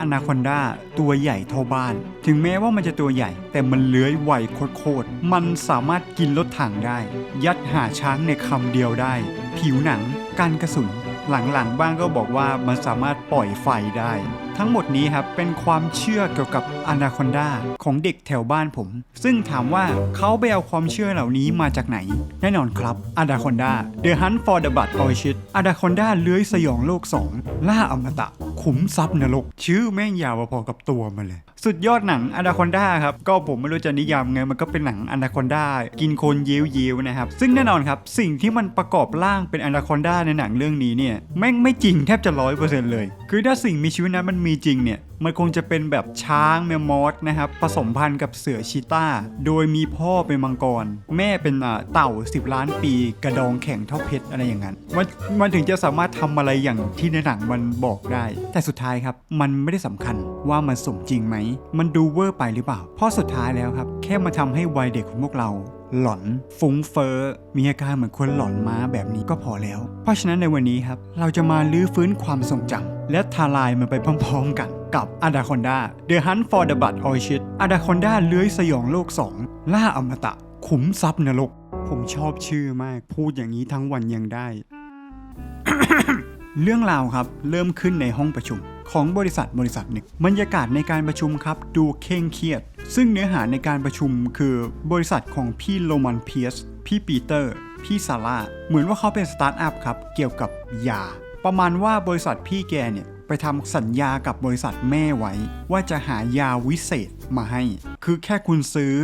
อนาคอนดาตัวใหญ่เท่าบ้าน ถึงแม้ว่ามันจะตัวใหญ่ แต่มันเลื้อยไวโคตรๆมันสามารถกินรถถังได้ ยัดหาช้างในคำเดียวได้ ผิวหนังกันกระสุน หลังๆบ้างก็บอกว่ามันสามารถปล่อยไฟได้ ทั้งหมดนี้ครับเป็นความเชื่อเกี่ยวกับอนาคอนดาของเด็กแถวบ้านผม ซึ่งถามว่าเขาไปเอาความเชื่อเหล่านี้มาจากไหน แน่นอนครับอนาคอนดา The Hunt for the Blood Orchid อนาคอนดาเลื้อยสยองโลก 2 ล่าอมตะ ขุมทรัพย์นรก ชื่อแม่งยาวพอๆกับตัวมันเลย สุดยอดหนังอนาคอนดาครับ ก็ผมไม่รู้จะนิยามไงมันก็เป็นหนังอนาคอนดากินคนยิวยิวๆนะครับ ซึ่งแน่นอนครับสิ่งที่มันประกอบร่างเป็นอนาคอนดาในหนังเรื่องนี้เนี่ยแม่งไม่จริงแทบจะร้อยเปอร์เซ็นต์เลย คือถ้าสิ่งมีชีวิตนั้นมันมีจริงเนี่ย มันคงจะเป็นแบบช้างแมมมอสนะครับ ผสมพันธุ์กับเสือชีต้าโดยมีพ่อเป็นมังกร แม่เป็นเต่า 10 ล้านปี กระดองแข็งเท่าเพชรอะไรอย่างนั้น มันมันถึงจะสามารถทำอะไรอย่างที่ในหนังมันบอกได้ แต่สุดท้ายครับ มันไม่ได้สำคัญว่ามันสมจริงไหม มันดูเวอร์ไปหรือเปล่า เพราะสุดท้ายแล้วครับ แค่มาทำให้วัยเด็กของพวกเรา หลอนฟุ้งเฟอ้อมีอาการเหมือนคนหลอนม้าแบบนี้ก็พอแล้ว เพราะฉะนั้นในวันนี้ครับ เราจะมาลื้อฟื้นความทรงจำและทลายมันไปพร้อมๆกันกับ Anaconda The Hunt for the Blood Orchid Anaconda เลื้อยสยองโลก 2 ล่าอมตะ ขุมทรัพย์นรก ผมชอบชื่อมาก พูดอย่างนี้ทั้งวันยังได้ เรื่องราวครับเริ่มขึ้นในห้องประชุม ของบริษัทบริษัทหนึ่งบรรยากาศในการประชุมครับดูเคร่งเครียด ซึ่งเนื้อหาในการประชุมคือบริษัทของพี่โรมันเพียสพี่ปีเตอร์ พี่ซาร่าเหมือนว่าเขาเป็นสตาร์ทอัพครับเกี่ยวกับยา ประมาณว่าบริษัทพี่แกเนี่ยไปทำสัญญากับบริษัทแม่ไว้ ว่าจะหายาวิเศษมาให้ คือแค่คุณซื้อ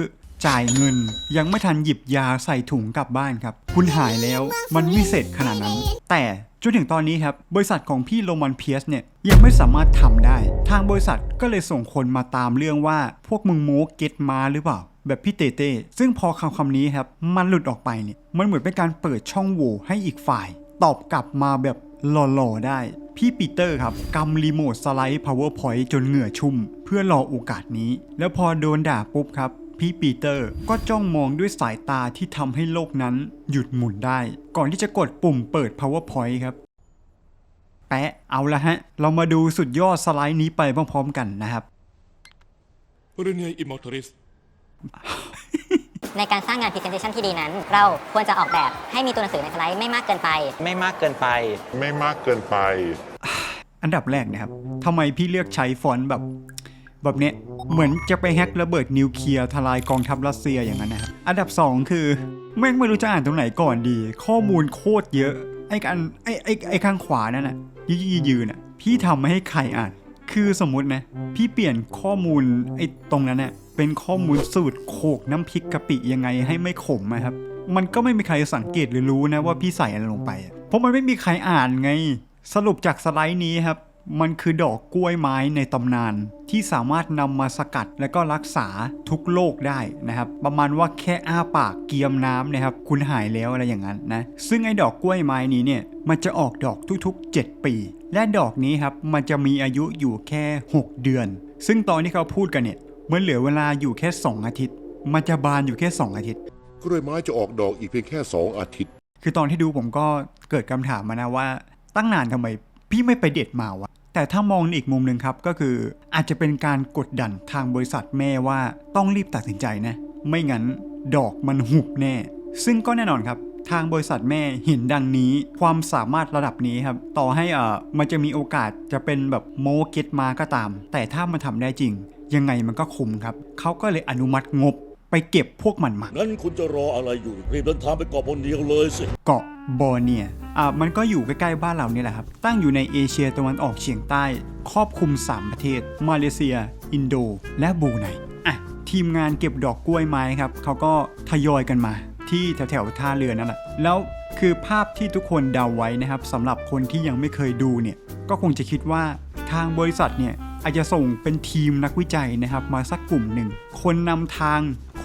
จ่ายเงิน ยังไม่ทันหยิบยาใส่ถุงกลับบ้านครับ คุณหายแล้วมันวิเศษขนาดนั้น แต่ จนถึงตอนนี้ครับ บริษัทของพี่โรมันเพียสเนี่ยยังไม่สามารถทำได้ ทางบริษัทก็เลยส่งคนมาตามเรื่องว่าพวกมึงโม้เก็ตมาหรือเปล่า แบบพี่เต้เต้ซึ่งพอคำคำนี้ครับมันหลุดออกไปเนี่ยมันเหมือนเป็นการเปิดช่องโหว่ให้อีกฝ่าย ตอบกลับมาแบบหล่อๆได้ พี่ปีเตอร์ครับกำรีโมทสไลด์ powerpoint จนเหงื่อชุ่ม เพื่อรอโอกาสนี้ แล้วพอโดนด่าปุ๊บครับพี่ปีเตอร์ก็จ้องมองด้วยสายตาที่ทำให้โลกนั้นหยุดหมุนได้ ก่อนที่จะกดปุ่มเปิด powerpoint ครับ แปะเอาละฮะ เรามาดูสุดยอดสไลด์นี้ไปพร้อมๆกันนะครับ เรเนียอิมมอร์ทริส ในการสร้างงาน Presentation ที่ดีนั้น เราควรจะออกแบบให้มีตัวหนังสือในสไลด์ไม่มากเกินไป ไม่มากเกินไป ไม่มากเกินไป อันดับแรกนะครับทำไมพี่เลือกใช้ฟอนต์แบบ แบบเนี้ยเหมือนจะไปแฮกระเบิดนิวเคลียร์ทลายกองทัพรัสเซียอย่างนั้นนะครับ อันดับ 2 คือ แม่งไม่รู้จะอ่านตรงไหนก่อนดี ข้อมูลโคตรเยอะ ไอ้กันไอ้ไอ้ไอ้ข้างขวานั่นน่ะ ยืดยืนอะพี่ทำไม่ให้ใครอ่าน คือสมมุตินะพี่เปลี่ยนข้อมูลไอ้ตรงนั้นน่ะเป็นข้อมูลสูตรโขกน้ำพริกกะปิยังไงให้ไม่ขมนะครับ มันก็ไม่มีใครสังเกตหรือรู้นะว่าพี่ใส่อะไรลงไป เพราะมันไม่มีใครอ่านไง สรุปจากสไลด์นี้ครับ มันคือดอกกล้วยไม้ในตำนาน ที่สามารถนำมาสกัดและก็รักษาทุกโรคได้นะครับ ประมาณว่าแค่อ้าปากเกียมน้ำนะครับ คุณหายแล้วอะไรอย่างนั้นนะ ซึ่งไอ้ดอกกล้วยไม้นี้เนี่ยมันจะออกดอกทุกๆ 7 ปี และดอกนี้ครับมันจะมีอายุอยู่แค่ 6 เดือน ซึ่งตอนที่เขาพูดกันเนี่ยมันเหลือเวลาอยู่แค่ 2 อาทิตย์ มันจะบานอยู่แค่ 2 อาทิตย์กล้วยไม้จะออกดอกอีกเพียงแค่สองอาทิตย์ คือตอนที่ดูผมก็เกิดคำถามมานะว่าตั้งนานทำไม พี่ไม่ไปเด็ดมาวะแต่ถ้ามองในอีกมุมหนึ่งครับก็คืออาจจะเป็นการกดดันทางบริษัทแม่ว่าต้องรีบตัดสินใจนะ ไม่งั้นดอกมันหุบแน่ ซึ่งก็แน่นอนครับทางบริษัทแม่เห็นดังนี้ ความสามารถระดับนี้ครับ ต่อให้เอ่อมันจะมีโอกาสจะเป็นแบบโมเก็ตมาก็ตาม แต่ถ้ามันทำได้จริง ยังไงมันก็คุ้มครับ เขาก็เลยอนุมัติงบ ไปเก็บพวกมันมางั้นคุณจะรออะไรอยู่ รีบเดินทางไปเกาะบนเดียวเลยสิ เกาะบอร์เนียอ่ามันก็อยู่ใกล้ๆบ้านเรานี่แหละครับ ตั้งอยู่ในเอเชียตะวันออกเฉียงใต้ ครอบคลุม 3 ประเทศ มาเลเซีย อินโด และบรูไนอะทีมงานเก็บดอกกล้วยไม้ครับเขาก็ทยอยกันมา ที่แถวๆท่าเรือนั่นแหละแล้วคือภาพที่ทุกคนเดาไว้นะครับสำหรับคนที่ยังไม่เคยดูเนี่ยก็คงจะคิดว่าทางบริษัทเนี่ยอาจจะส่งเป็นทีมนักวิจัยนะครับมาสักกลุ่มหนึ่ง คนนำทาง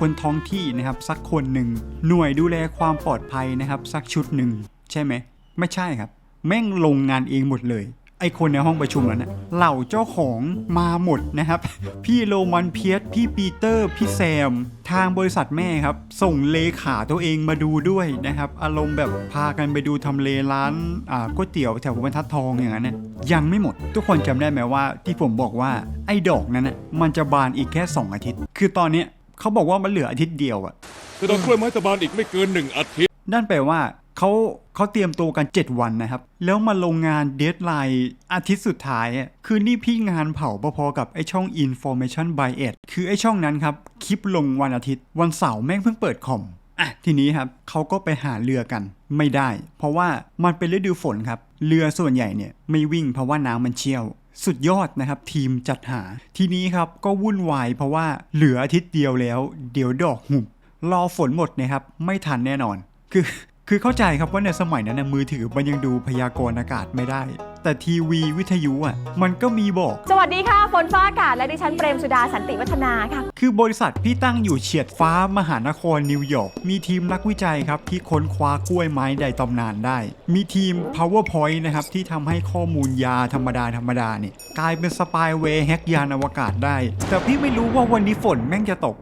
คนท้องที่นะครับสักคนหนึ่งหน่วยดูแลความปลอดภัยนะครับ สักชุดหนึ่งใช่ไหม ไม่ใช่ครับ แม่งลงงานเองหมดเลยไอคนในห้องประชุมนั้นเหล่าเจ้าของมาหมดนะครับ พี่โรมันเพียสพี่ปีเตอร์ พี่แซม ทางบริษัทแม่ครับ ส่งเลขาตัวเองมาดูด้วยนะครับ อารมณ์แบบพากันไปดูทำเลร้านอ่าก๋วยเตี๋ยวแถวบรรทัดทองอย่างนั้นนะยังไม่หมด ทุกคนจำได้ไหมว่าที่ผมบอกว่าไอ้ดอกนั้นนะมันจะบานอีกแค่ 2 อาทิตย์ คือตอนเนี้ย เขาบอกว่ามันเหลืออาทิตย์เดียวอะแต่ดอกกล้วยไม้ตะบานอีกไม่เกินหนึ่งอาทิตย์นั่นแปลว่าเขาเขาเตรียมตัวกัน 7 วันนะครับ แล้วมาลงงานเดทไลน์อาทิตย์สุดท้ายอะคือนี่พี่งานเผาพอๆกับไอช่อง Information by 8คือไอช่องนั้นครับ คลิปลงวันอาทิตย์ วันเสาร์แม่งเพิ่งเปิดคอมอะทีนี้ครับเขาก็ไปหาเรือกันไม่ได้ เพราะว่ามันเป็นฤดูฝนครับ เรือส่วนใหญ่เนี่ยไม่วิ่งเพราะว่าน้ำมันเชี่ยว สุดยอดนะครับ ทีมจัดหา ทีนี้ครับก็วุ่นวายเพราะว่าเหลืออาทิตย์เดียวแล้ว เดี๋ยวดอกหุบรอฝนหมดนะครับ ไม่ทันแน่นอน คือคือเข้าใจครับว่าในสมัยนั้นนะมือถือมันยังดูพยากรณ์อากาศไม่ได้ แต่ทีวีวิทยุอะมันก็มีบอก สวัสดีค่ะฝนฟ้าอากาศและดิฉันเปรมสุดาสันติวัฒนาค่ะ คือบริษัทพี่ตั้งอยู่เฉียดฟ้ามหานครนิวยอร์กมีทีมนักวิจัยครับที่ค้นคว้ากล้วยไม้ใดตำนานได้ มีทีม powerpoint นะครับที่ทำให้ข้อมูลยาธรรมดาธรรมดาเนี่ยกลายเป็นสปายเวย์แฮกยานอวกาศได้ แต่พี่ไม่รู้ว่าวันนี้ฝนแม่งจะตก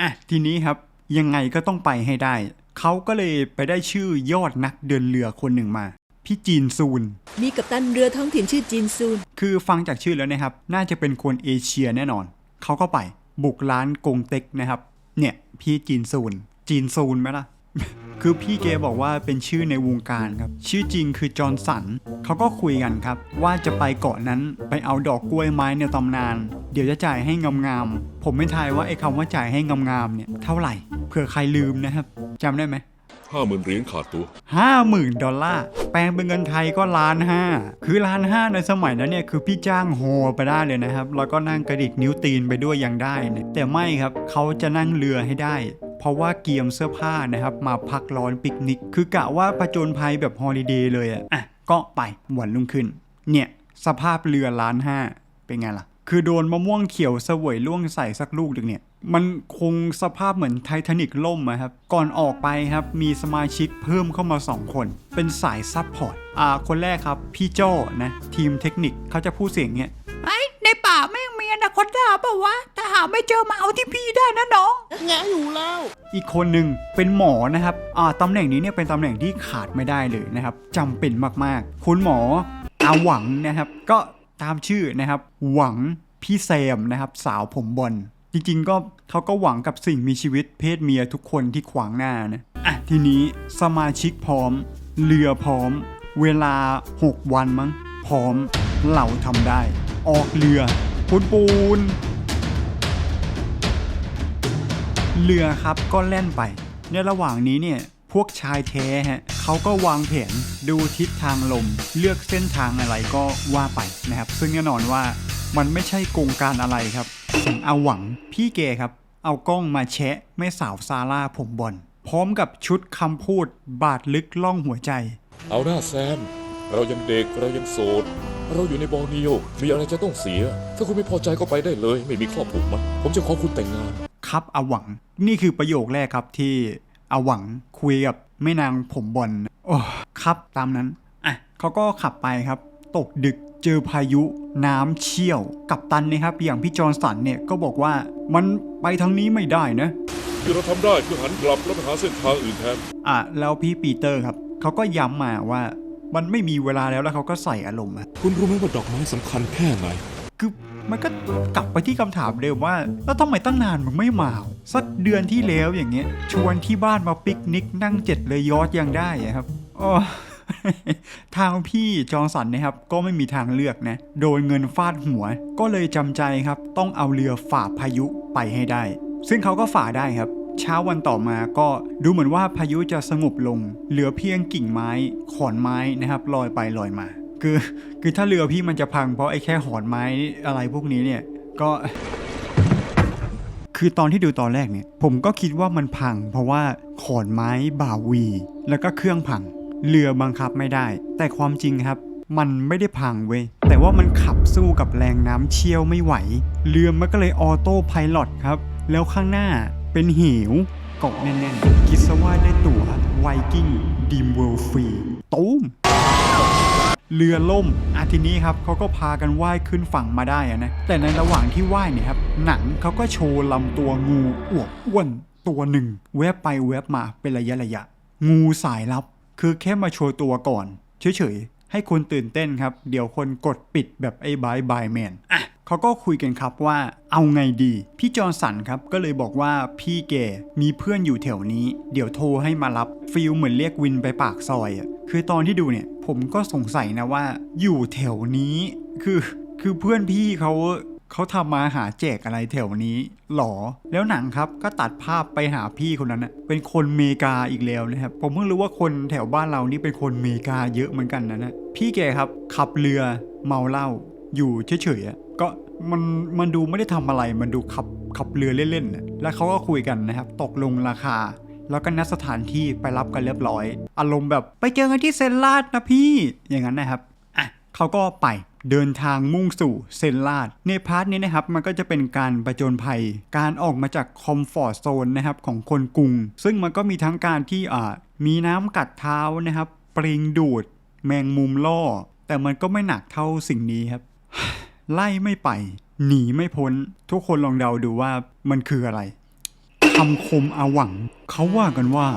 อะทีนี้ครับยังไงก็ต้องไปให้ได้ เขาก็เลยไปได้ชื่อยอดนักเดินเรือคนหนึ่งมา พี่จีนซูน มีกัปตันเรือท้องถิ่นชื่อจินซูน คือฟังจากชื่อแล้วนะครับ น่าจะเป็นคนเอเชียแน่นอน เขาก็ไปบุกร้านกงเต็กนะครับ เนี่ยพี่จีนซูน จีนซูนไหมล่ะ คือพี่เกบอกว่าเป็นชื่อในวงการครับ ชื่อจริงคือจอห์นสัน เขาก็คุยกันครับ ว่าจะไปเกาะนั้นไปเอาดอกกล้วยไม้ในตำนาน เดี๋ยวจะจ่ายให้งามๆ ผมไม่ทายว่าไอ้คำว่าจ่ายให้งามๆเนี่ยเท่าไหร่ เผื่อใครลืมนะครับจำได้ไหม ห้าหมื่นเหรียญขาดตัวห้าหมื่นดอลลาร์ แปลงเป็นเงินไทยก็ล้านห้า คือล้านห้าในสมัยนั้นเนี่ยคือพี่จ้างโฮไปได้เลยนะครับ แล้วก็นั่งกระดิกนิ้วตีนไปด้วยยังได้เนี่ยแต่ไม่ครับเขาจะนั่งเรือให้ได้ เพราะว่าเกียมเสื้อผ้านะครับ มาพักร้อนปิกนิก คือกะว่าผจญภัยแบบฮอลิเดย์เลยอะอะ ก็ไปวันรุ่งขึ้น เนี่ยสภาพเรือล้านห้าเป็นไงล่ะ คือโดนมะม่วงเขียวเสวยล่วงใส่สักลูกหนึ่งเนี่ย มันคงสภาพเหมือนไททานิกล่มอะครับ ก่อนออกไปครับ มีสมาชิกเพิ่มเข้ามา 2 คน เป็นสายซับพอร์ต อ่า คนแรกครับ พี่โจ้นะ ทีมเทคนิคเขาจะพูดเสียงเนี้ยไอ้ในป่าแม่งมีอนาคตดาเปล่าวะถ้าหาไม่เจอมาเอาที่พี่ได้นะน้อง แงะอยู่แล้ว อีกคนหนึ่งเป็นหมอนะครับ อ่า ตำแหน่งนี้เนี่ยเป็นตำแหน่งที่ขาดไม่ได้เลยนะครับจำเป็นมากๆ คุณหมออาหวังนะครับ ก็ตามชื่อนะครับ หวังพี่แซมนะครับ สาวผมบอล จริงๆก็เขาก็หวังกับสิ่งมีชีวิตเพศเมียทุกคนที่ขวางหน้านะอะทีนี้สมาชิกพร้อม เรือพร้อม เวลา 6 วันมั้ง พร้อมเราทำได้ ออกเรือปูนปูน เรือครับก็แล่นไป ในระหว่างนี้เนี่ย พวกชายแท้ฮะเขาก็วางแผนดูทิศทางลม เลือกเส้นทางอะไรก็ว่าไปนะครับ ซึ่งแน่นอนว่ามันไม่ใช่โกงการอะไรครับของอาหวังพี่เกครับ เอากล้องมาแชะแม่สาวซาร่าผมบอลพร้อมกับชุดคำพูดบาดลึกล่องหัวใจ เอาหน้าแซม เรายังเด็กเรายังโสด เราอยู่ในบอร์เนียวมีอะไรจะต้องเสีย ถ้าคุณไม่พอใจก็ไปได้เลย ไม่มีข้อผูกมัดผมจะขอคุณแต่งงาน ครับอาหวัง นี่คือประโยคแรกครับที่ อาหวังคุยกับแม่นางผมบอลโอ้ครับตามนั้นอะเขาก็ขับไปครับ ตกดึกเจอพายุน้ำเชี่ยว กับตันนะครับ อย่างพี่จอห์นสันเนี่ยก็บอกว่ามันไปทางนี้ไม่ได้นะที่เราทำได้คือหันกลับแล้วไปหาเส้นทางอื่นแทนอะแล้วพี่ปีเตอร์ครับเขาก็ย้ำมาว่ามันไม่มีเวลาแล้วแล้วเขาก็ใส่อารมณ์อะคุณรู้ไหมว่าดอกไม้สำคัญแค่ไหนคือ มันก็กลับไปที่คำถามเดิมว่า แล้วทำไมตั้งนานมึงไม่มา สักเดือนที่แล้วอย่างเงี้ย ชวนที่บ้านมาปิกนิกนั่งเจ็ดเลยยอดยังได้ครับโอ้ทางพี่จอห์นสันนะครับก็ไม่มีทางเลือกนะ โดนเงินฟาดหัว ก็เลยจำใจครับ ต้องเอาเรือฝ่าพายุไปให้ได้ ซึ่งเขาก็ฝ่าได้ครับ เช้าวันต่อมาก็ดูเหมือนว่าพายุจะสงบลง เหลือเพียงกิ่งไม้ ขอนไม้นะครับลอยไปลอยมา คือคือถ้าเรือพี่มันจะพังเพราะไอ้แค่หอนไม้อะไรพวกนี้เนี่ยก็ คือตอนที่ดูตอนแรกเนี่ย ผมก็คิดว่ามันพัง เพราะว่าขอนไม้บ่าวี แล้วก็เครื่องพัง เรือบังคับไม่ได้ แต่ความจริงครับ มันไม่ได้พังเว้ยแต่ว่ามันขับสู้กับแรงน้ำเชี่ยวไม่ไหว เรือมันก็เลยออโต้ไพลอตครับ แล้วข้างหน้าเป็นเหวเกาะแน่นๆคิดซะว่าได้ตั๋วไวกิ้งดีมเวิลด์ฟรีตูม เรือล่มอาทีนี้ครับเขาก็พากันว่ายขึ้นฝั่งมาได้อะนะ แต่ในระหว่างที่ว่ายเนี่ยครับ หนังเขาก็โชว์ลำตัวงูอวบอ้วนตัวหนึ่งแวบไปแวบมาเป็นระยะระยะ งูสายลับ คือแค่มาโชว์ตัวก่อนเฉยๆให้คนตื่นเต้นครับ เดี๋ยวคนกดปิดแบบไอ้บายบายแมนอะเขาก็คุยกันครับว่าเอาไงดี พี่จอร์สันครับก็เลยบอกว่าพี่แกมีเพื่อนอยู่แถวนี้ เดี๋ยวโทรให้มารับฟิลเหมือนเรียกวินไปปากซอยอะคือตอนที่ดูเนี่ย ผมก็สงสัยนะว่าอยู่แถวนี้คือคือเพื่อนพี่เขาเขาทำมาหาแจกอะไรแถวนี้หรอ แล้วหนังครับก็ตัดภาพไปหาพี่คนนั้นนะเป็นคนเมกาอีกแล้วนะครับ ผมเพิ่งรู้ว่าคนแถวบ้านเรานี่เป็นคนเมกาเยอะเหมือนกันนะนะพี่แกครับขับเรือเมาเหล้าอยู่เฉยๆอะก็มันมันดูไม่ได้ทำอะไรมันดูขับขับเรือเล่นๆนะแล้วเขาก็คุยกันนะครับ ตกลงราคา แล้วก็นัดสถานที่ไปรับกันเรียบร้อย อารมณ์แบบไปเจอกันที่เซนลาดนะพี่อย่างนั้นนะครับอะเขาก็ไปเดินทางมุ่งสู่เซนลาด ในพาร์ทนี้นะครับ มันก็จะเป็นการประจนภัย การออกมาจากคอมฟอร์ z โซนนะครับของคนกรุง ซึ่งมันก็มีทั้งการที่อ่ามีน้ำกัดเท้านะครับ ปริงดูด แมงมุมล่อ แต่มันก็ไม่หนักเท่าสิ่งนี้ครับ ไล่ไม่ไป หนีไม่พ้น ทุกคนลองเดาดูว่ามันคืออะไร คำคมอาหวัง เขาว่ากันว่า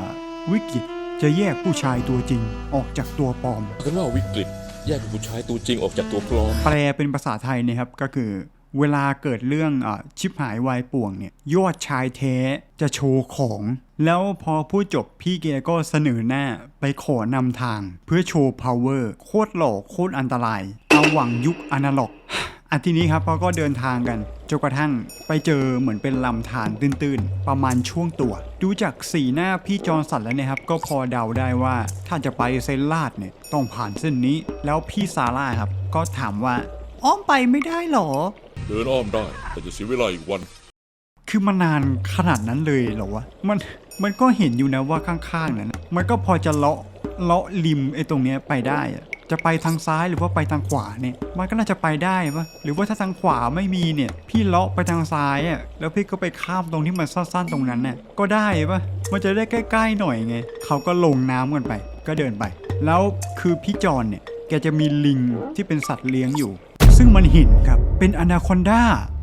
วิกฤตจะแยกผู้ชายตัวจริงออกจากตัวปลอม กันว่าวิกฤตแยกผู้ชายตัวจริงออกจากตัวปลอม แปลเป็นภาษาไทยนะครับก็คือ เวลาเกิดเรื่องอาชิบหายวายป่วงเนี่ยยอดชายแท้จะโชว์ของ แล้วพอพูดจบพี่เกก็เสนอหน้าไปขอนำทาง เพื่อโชว์ power โคตรหล่อโคตรอันตราย เอาหวังยุคอนาล็อกอันทีนี้ครับเขาก็เดินทางกัน จนกระทั่งไปเจอเหมือนเป็นลำธารตื้นๆ ประมาณช่วงตัว ดูจากสีหน้าพี่จอร์นสันแล้วเนะครับ ก็พอเดาได้ว่าถ้าจะไปเซนลาดเนี่ยต้องผ่านเส้นนี้ แล้วพี่ซาร่าครับ ก็ถามว่า อ้อมไปไม่ได้หรอ เดินอ้อมได้ แต่จะเสียเวลาอีกวัน คือมันนานขนาดนั้นเลยเหรอวะมันมันก็เห็นอยู่นะว่าข้างๆนั้นน่ะมันก็พอจะเลาะเลาะริมไอ้ตรงเนี้ยไปได้อะ จะไปทางซ้ายหรือว่าไปทางขวาเนี่ย มันก็น่าจะไปได้ปะหรือว่าถ้าทางขวาไม่มีเนี่ย พี่เลาะไปทางซ้ายอะ แล้วพี่ก็ไปข้ามตรงที่มันสั้นๆตรงนั้นน่ะ ก็ได้ปะมันจะได้ใกล้ๆหน่อยไง เขาก็ลงน้ำกันไป ก็เดินไป แล้วคือพี่จอนเนี่ย แกจะมีลิงที่เป็นสัตว์เลี้ยงอยู่ ซึ่งมันเห็นครับ เป็นอนาคอนดา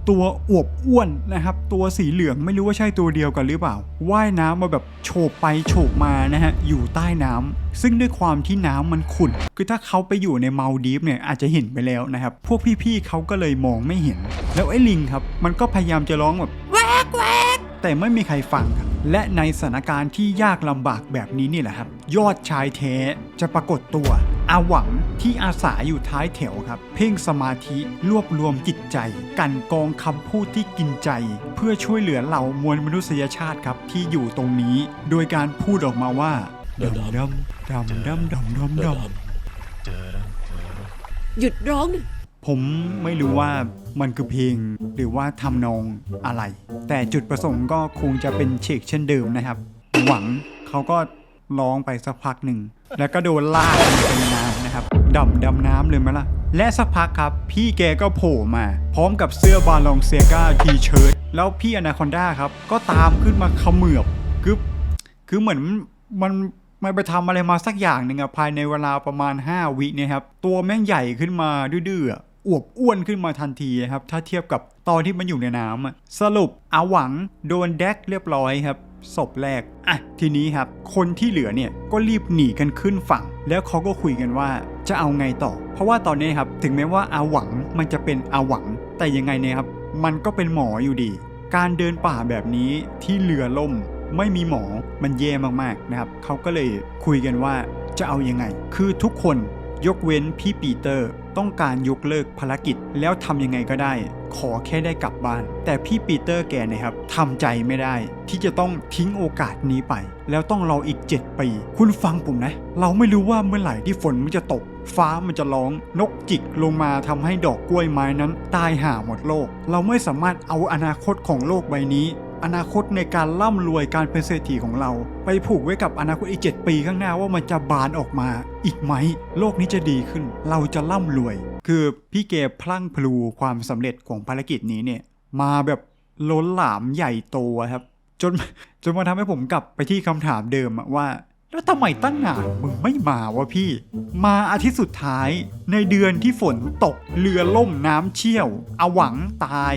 ตัวอวบอ้วนนะครับ ตัวสีเหลืองไม่รู้ว่าใช่ตัวเดียวกันหรือเปล่า ว่ายน้ำมาแบบโฉบไปโฉบมานะฮะ อยู่ใต้น้ำซึ่งด้วยความที่น้ำมันขุ่น คือถ้าเขาไปอยู่ในมาลดีฟเนี่ยอาจจะเห็นไปแล้วนะครับ พวกพี่ๆเขาก็เลยมองไม่เห็น แล้วไอ้ลิงครับ มันก็พยายามจะร้องแบบแต่ไม่มีใครฟังครับและในสถานการณ์ที่ยากลำบากแบบนี้นี่แหละครับ ยอดชายแท้จะปรากฏตัว อาหวังที่อาศัยอยู่ท้ายแถวครับ เพ่งสมาธิรวบรวมจิตใจ กันกองคำพูดที่กินใจ เพื่อช่วยเหลือเหล่ามวลมนุษยชาติครับที่อยู่ตรงนี้ โดยการพูดออกมาว่าดำดำดำดำดำดำดำหยุดร้องนะผมไม่รู้ว่ามันคือเพลงหรือว่าทำนองอะไร แต่จุดประสงค์ก็คงจะเป็นเชกเช่นเดิมนะครับ หวังเขาก็ร้องไปสักพักหนึ่ง แล้วก็โดนลากลงไปในน้ำนะครับดำดำน้ำเลยไหมล่ะ และสักพักครับพี่แกก็โผล่มา พร้อมกับเสื้อบาลองเซียกาทีเชิร์ตแล้วพี่อนาคอนด้าครับ ก็ตามขึ้นมาเขมือบคือคือเหมือนมันมันไปทำอะไรมาสักอย่างหนึ่งอะภายในเวลาประมาณ 5 วิเนี่ยครับ ตัวแม่งใหญ่ขึ้นมาดื้ออวบอ้วนขึ้นมาทันทีนะครับ ถ้าเทียบกับตอนที่มันอยู่ในน้ำสรุปอาหวังโดนแดกเรียบร้อยครับ ศพแรกอะทีนี้ครับ คนที่เหลือเนี่ยก็รีบหนีกันขึ้นฝั่ง แล้วเขาก็คุยกันว่าจะเอาไงต่อ เพราะว่าตอนนี้ครับถึงแม้ว่าอาหวังมันจะเป็นอาหวัง แต่ยังไงเนี่ยครับ มันก็เป็นหมออยู่ดี การเดินป่าแบบนี้ที่เรือล่ม ไม่มีหมอมันแย่มากๆนะครับเขาก็เลยคุยกันว่าจะเอายังไง คือทุกคน ยกเว้นพี่ปีเตอร์ต้องการยกเลิกภารกิจแล้วทำยังไงก็ได้ ขอแค่ได้กลับบ้าน แต่พี่ปีเตอร์แกนะครับทำใจไม่ได้ ที่จะต้องทิ้งโอกาสนี้ไป แล้วต้องรออีก 7 ปี คุณฟังผมนะ เราไม่รู้ว่าเมื่อไหร่ที่ฝนมันจะตก ฟ้ามันจะร้อง นกจิกลงมาทำให้ดอกกล้วยไม้นั้น ตายห่าหมดโลก เราไม่สามารถเอาอนาคตของโลกใบนี้ อนาคตในการร่ำรวยการเป็นเศรษฐีของเรา ไปผูกไว้กับอนาคตอีก 7 ปีข้างหน้าว่ามันจะบานออกมา อีกไหม โลกนี้จะดีขึ้น เราจะร่ำรวย คือพี่เกพลั่งพลูความสำเร็จของภารกิจนี้เนี่ย มาแบบล้นหลามใหญ่โตครับจนจนมาทำให้ผมกลับไปที่คำถามเดิมอะว่าแล้วทำไมตั้งนานมึงไม่มาวะพี่ มาอาทิตย์สุดท้ายในเดือนที่ฝนตกเรือล่มน้ำเชี่ยว อหวังตาย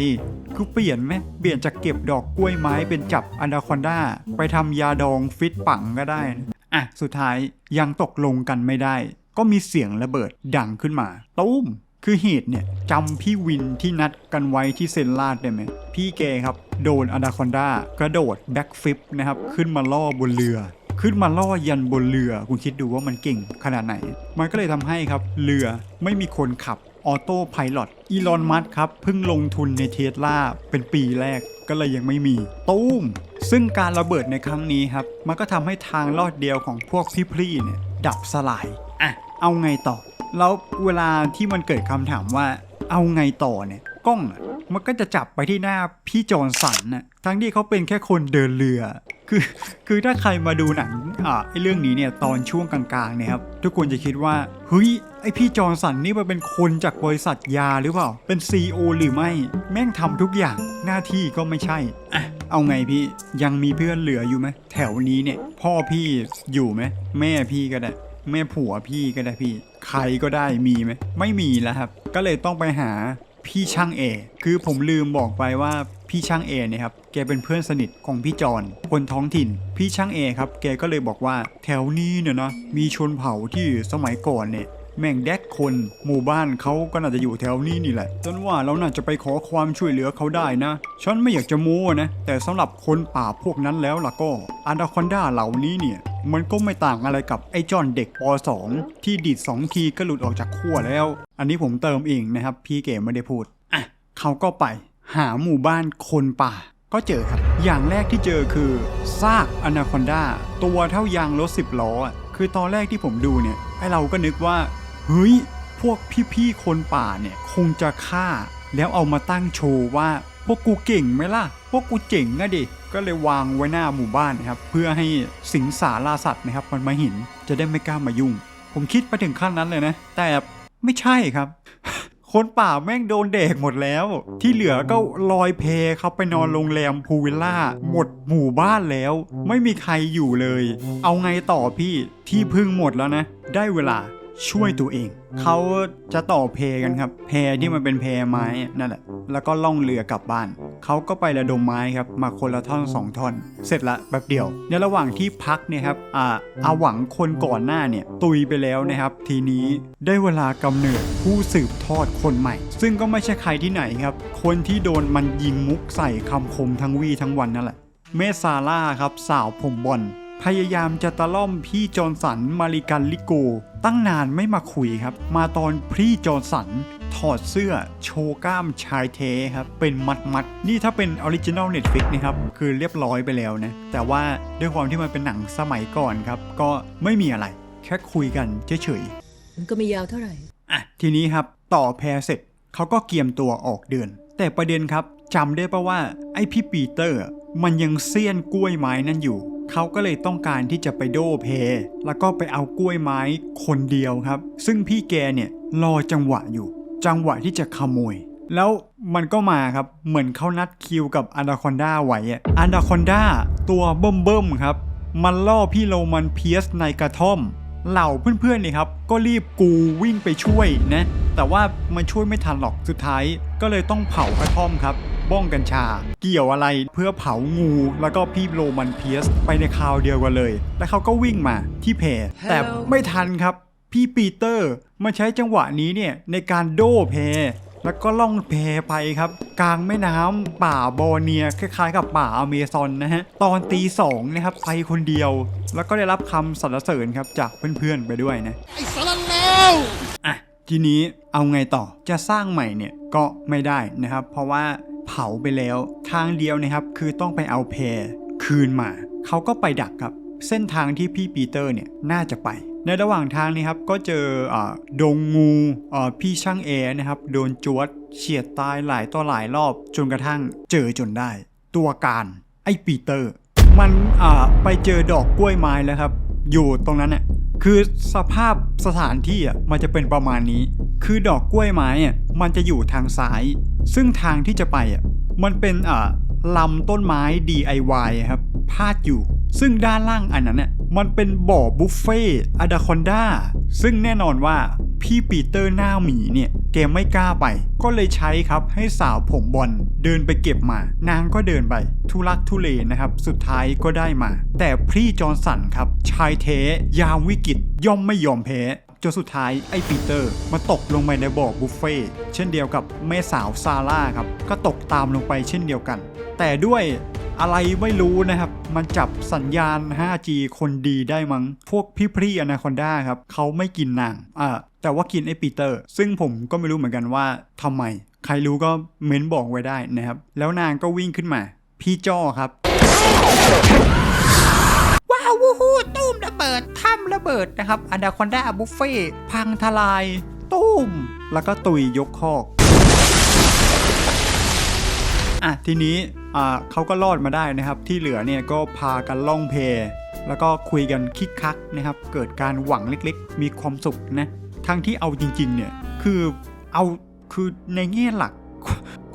คือเปลี่ยนไหมเปลี่ยนจากเก็บดอกกล้วยไม้เป็นจับอนาคอนดาไปทำยาดองฟิตปังก็ได้นะอะสุดท้ายยังตกลงกันไม่ได้ ก็มีเสียงระเบิดดังขึ้นมาตุ้มคือเหตุเนี่ยจำพี่วินที่นัดกันไว้ที่เซนลาดได้ไหมพี่เกครับโดนอนาคอนดากระโดดแบ็กฟิปนะครับขึ้นมาล่อบนเรือ ขึ้นมาล่อยันบนเรือ คุณคิดดูว่ามันเก่งขนาดไหน มันก็เลยทำให้ครับเรือไม่มีคนขับ ออโต้พายロอีลอนมัสครับเพิ่งลงทุนในเทสลาเป็นปีแรกก็เลยยังไม่มีตุ้ม ซึ่งการระเบิดในครั้งนี้ครับ มันก็ทำให้ทางลอดเดียวของพวกพี่พลี่เนี่ยดับสลายอะเอาไงต่อ แล้วเวลาที่มันเกิดคำถามว่าเอาไงต่อเนี่ยกล้องอะมันก็จะจับไปที่หน้าพี่จอร์นสันน่ะทั้งที่เขาเป็นแค่คนเดินเรือ คือคือถ้าใครมาดูหนังอ่าไอเรื่องนี้เนี่ยตอนช่วงกลางๆเนี่ยครับทุกคนจะคิดว่าเฮ้ยไอพี่จอร์นสันนี่มันเป็นคนจากบริษัทยาหรือเปล่า เป็น CEO หรือไม่ แม่งทำทุกอย่างหน้าที่ก็ไม่ใช่อะเอาไงพี่ยังมีเพื่อนเหลืออยู่ไหมแถวนี้เนี่ย พ่อพี่อยู่ไหมแม่พี่ก็ได้ แม่ผัวพี่ก็ได้พี่ ใครก็ได้มีไหมไม่มีแล้วครับ ก็เลยต้องไปหา พี่ช่างเอคือผมลืมบอกไปว่าพี่ช่างเอเนี่ยครับแกเป็นเพื่อนสนิทของพี่จอนคนท้องถิ่น พี่ช่างเอครับแกก็เลยบอกว่าแถวนี้เนี่ยนะมีชนเผ่าที่สมัยก่อนเนี่ย แม่งแดกคน หมู่บ้านเขาก็น่าจะอยู่แถวนี้นี่แหละจนว่าเราน่าจะไปขอความช่วยเหลือเขาได้นะ ฉันไม่อยากจะโม้นะ แต่สำหรับคนป่าพวกนั้นแล้วล่ะก็อนาคอนดาเหล่านี้เนี่ย มันก็ไม่ต่างอะไรกับไอ้จอนเด็กป .2 ที่ดีด2ทีก็หลุดออกจากขั้วแล้ว อันนี้ผมเติมเองนะครับ พี่เก๋ไม่ได้พูดอะเขาก็ไป หาหมู่บ้านคนป่าก็เจอครับ อย่างแรกที่เจอคือซากอนาคอนดาตัวเท่ายางรถสิบล้อ คือตอนแรกที่ผมดูเนี่ย ไอเราก็นึกว่า เฮ้ย พวกพี่ๆคนป่าเนี่ยคงจะฆ่า แล้วเอามาตั้งโชว์ว่าพวกกูเก่งไหมล่ะ พวกกูเจ๋งอะดิ ก็เลยวางไว้หน้าหมู่บ้านนะครับ เพื่อให้สิงสาราสัตว์นะครับ มันมาเห็นจะได้ไม่กล้ามายุ่ง ผมคิดไปถึงขั้นนั้นเลยนะ แต่ไม่ใช่ครับ คนป่าแม่งโดนเด็กหมดแล้ว ที่เหลือก็ลอยเพเขาไปนอนโรงแรมพูวิลล่า หมดหมู่บ้านแล้ว ไม่มีใครอยู่เลย เอาไงต่อพี่ที่พึ่งหมดแล้วนะ ได้เวลา ช่วยตัวเอง เขาจะต่อเพกันครับ เพที่มันเป็นเพไม้นั่นแหละ แล้วก็ล่องเรือกลับบ้าน เขาก็ไประดมไม้ครับ มาคนละท่อนสองท่อน เสร็จละแบบเดียว ในระหว่างที่พักเนี่ยครับ อ่าอาหวังคนก่อนหน้าเนี่ย ตุยไปแล้วนะครับ ทีนี้ได้เวลากำเนิดผู้สืบทอดคนใหม่ ซึ่งก็ไม่ใช่ใครที่ไหนครับ คนที่โดนมันยิงมุกใส่คำคมทั้งวี่ทั้งวันนั่นแหละ เมซาร่าครับสาวผมบอล พยายามจะตะล่อมพี่จอร์นสันมาริกันลิโก ตั้งนานไม่มาคุยครับ มาตอนพี่จอร์นสันถอดเสื้อโชว์กล้ามชายเทครับ เป็นมัดมัดๆนี่ถ้าเป็นออริจิน l ลเน็ตฟิกนะครับ คือเรียบร้อยไปแล้วนะ แต่ว่าด้วยความที่มันเป็นหนังสมัยก่อนครับ ก็ไม่มีอะไร แค่คุยกันเฉยๆมันก็ไม่ยาวเท่าไหร่อะทีนี้ครับต่อแพรเสร็จเขาก็เกียมตัวออกเดิน แต่ประเด็นครับจำได้ปะว่าไอ้พี่ปีเตอร์อะมันยังเสี้ยนกล้วยไม้นั่นอยู่ เขาก็เลยต้องการที่จะไปโดเพ แล้วก็ไปเอากล้วยไม้คนเดียวครับ ซึ่งพี่แกเนี่ยรอจังหวะอยู่ จังหวะที่จะขโมย แล้วมันก็มาครับ เหมือนเขานัดคิวกับอนาคอนดาไว้อะอนาคอนดาตัวเบิ่มๆครับ มันล่อพี่โรมันเพียสในกระท่อม เหล่าเพื่อนๆเนี่ยครับ ก็รีบกูวิ่งไปช่วยนะ แต่ว่ามันช่วยไม่ทันหรอก สุดท้ายก็เลยต้องเผากระท่อมครับ บ้องกัญชา เกี่ยวอะไรเพื่อเผางู แล้วก็พี่โรมันเพียสไปในคราวเดียวกันเลย แล้วเขาก็วิ่งมาที่เพแต่ไม่ทันครับ พี่ปีเตอร์มาใช้จังหวะนี้เนี่ยในการโดเพแล้วก็ล่องเพไปครับ กลางแม่น้ำป่าบอร์เนียคล้ายๆกับป่าอเมซอนนะฮะ ตอนตีสองนะครับไปคนเดียว แล้วก็ได้รับคำสรรเสริญครับจากเพื่อนๆไปด้วยนะ ไอ้สารแล้วอะ ทีนี้เอาไงต่อจะสร้างใหม่เนี่ยก็ไม่ได้นะครับ เพราะว่า เผาไปแล้ว ทางเดียวนะครับคือต้องไปเอาเพคืนมา เขาก็ไปดักครับเส้นทางที่พี่ปีเตอร์เนี่ยน่าจะไป ในระหว่างทางนี้ครับก็เจออาดงงูอ่าพี่ช่างแอร์นะครับโดนจวดเฉียดตายหลายต่อหลายรอบจนกระทั่งเจอจนได้ ตัวการไอ้ปีเตอร์ มันอ่าไปเจอดอกกล้วยไม้แล้วครับ อยู่ตรงนั้นน่ะคือสภาพสถานที่อะมันจะเป็นประมาณนี้ คือดอกกล้วยไม้อะมันจะอยู่ทางซ้าย ซึ่งทางที่จะไปอะมันเป็นอ่าลำต้นไม้ DIY อะครับพาดอยู่ ซึ่งด้านล่างอันนั้นน่ะมันเป็นบ่อบุฟเฟ่อะดาคอนดาซึ่งแน่นอนว่าพี่ปีเตอร์หน้าหมีเนี่ยแกไม่กล้าไป ก็เลยใช้ครับให้สาวผมบอลเดินไปเก็บมา นางก็เดินไป ทุลักทุเลนะครับ สุดท้ายก็ได้มา แต่พี่จอร์สันครับ ชายเทยามวิกฤตย่อมไม่ยอมแพ้ จนสุดท้ายไอ้ปีเตอร์มาตกลงไปในบ่อบุฟเฟ่เช่นเดียวกับแม่สาวซาร่าครับ ก็ตกตามลงไปเช่นเดียวกัน แต่ด้วยอะไรไม่รู้นะครับ มันจับสัญญาณ 5G คนดีได้มั้ง พวกพี่พรีอนาคอนด้าครับเขาไม่กินนางอ่าแต่ว่ากินไอ้ปีเตอร์ ซึ่งผมก็ไม่รู้เหมือนกันว่าทำไม ใครรู้ก็เม้นบอกไว้ได้นะครับ แล้วนางก็วิ่งขึ้นมา พี่จ้อครับ ตุ้มระเบิดถ้ำระเบิดนะครับอนาคอนด้าบุฟเฟ่พังทลายตุ้ม แล้วก็ตุยยกคอกอะทีนี้อ่าเขาก็รอดมาได้นะครับ ที่เหลือเนี่ยก็พากันล่องเพ แล้วก็คุยกันคิกคักนะครับ เกิดการหวังเล็กๆ มีความสุขนะทั้งที่เอาจริงๆเนี่ยคือเอาคือในแง่หลัก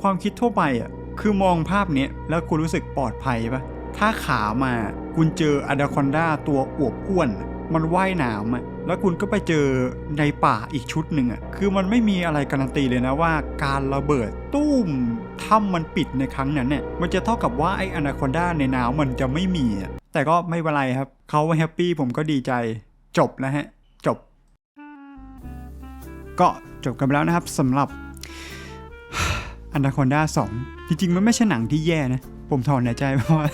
ความคิดทั่วไปอะคือมองภาพเนี้ยแล้วคุณรู้สึกปลอดภัยปะ ถ้าขามาคุณเจออะดาคอนดาตัวอวบอ้วน มันว่ายน้ำอะแล้วคุณก็ไปเจอในป่าอีกชุดหนึ่งอะคือมันไม่มีอะไรการันตีเลยนะว่าการระเบิดตุ้มถ้ำมันปิดในครั้งนั้นเนี่ยมันจะเท่ากับว่าไอ้อนาคอนดาในน้ำมันจะไม่มีแต่ก็ไม่เป็นไรครับเขาแฮปปี้ผมก็ดีใจจบแล้วฮะ จบ ก็จบกันแล้วนะครับสำหรับอนาคอนดา2จริงๆ มันไม่ใช่หนังที่แย่นะ ผมถอนหายใจเพราะว่า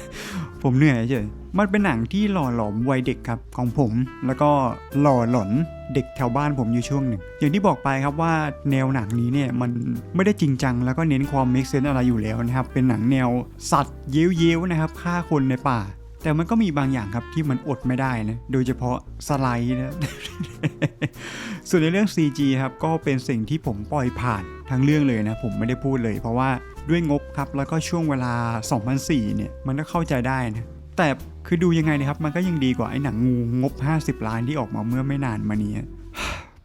ผมเหนื่อยเฉยมันเป็นหนังที่หล่อหลอมวัยเด็กครับของผม แล้วก็หล่อหลอนเด็กแถวบ้านผมอยู่ช่วงหนึ่ง อย่างที่บอกไปครับว่าแนวหนังนี้เนี่ยมันไม่ได้จริงจัง แล้วก็เน้นความเมคเซนอะไรอยู่แล้วนะครับ เป็นหนังแนวสัตว์เย้ยวๆนะครับฆ่าคนในป่า แต่มันก็มีบางอย่างครับที่มันอดไม่ได้นะโดยเฉพาะสไลด์นะส่วนในเรื่อง CG ครับก็เป็นสิ่งที่ผมปล่อยผ่านทั้งเรื่องเลยนะ ผมไม่ได้พูดเลย เพราะว่าด้วยงบครับแล้วก็ช่วงเวลา 2004 เนี่ยมันก็เข้าใจได้นะแต่คือดูยังไงนะครับ มันก็ยังดีกว่าไอ้หนังงูงบ 50 ล้านที่ออกมาเมื่อไม่นานมานี้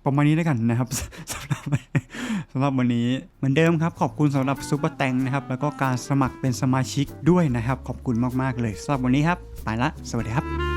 ประมาณนี้แล้วกันนะครับสำหรับ สำหรับวันนี้เหมือนเดิมครับขอบคุณสำหรับซุปเปอร์แตงนะครับแล้วก็การสมัครเป็นสมาชิกด้วยนะครับ ขอบคุณมากๆเลยสำหรับวันนี้ครับไปละสวัสดีครับ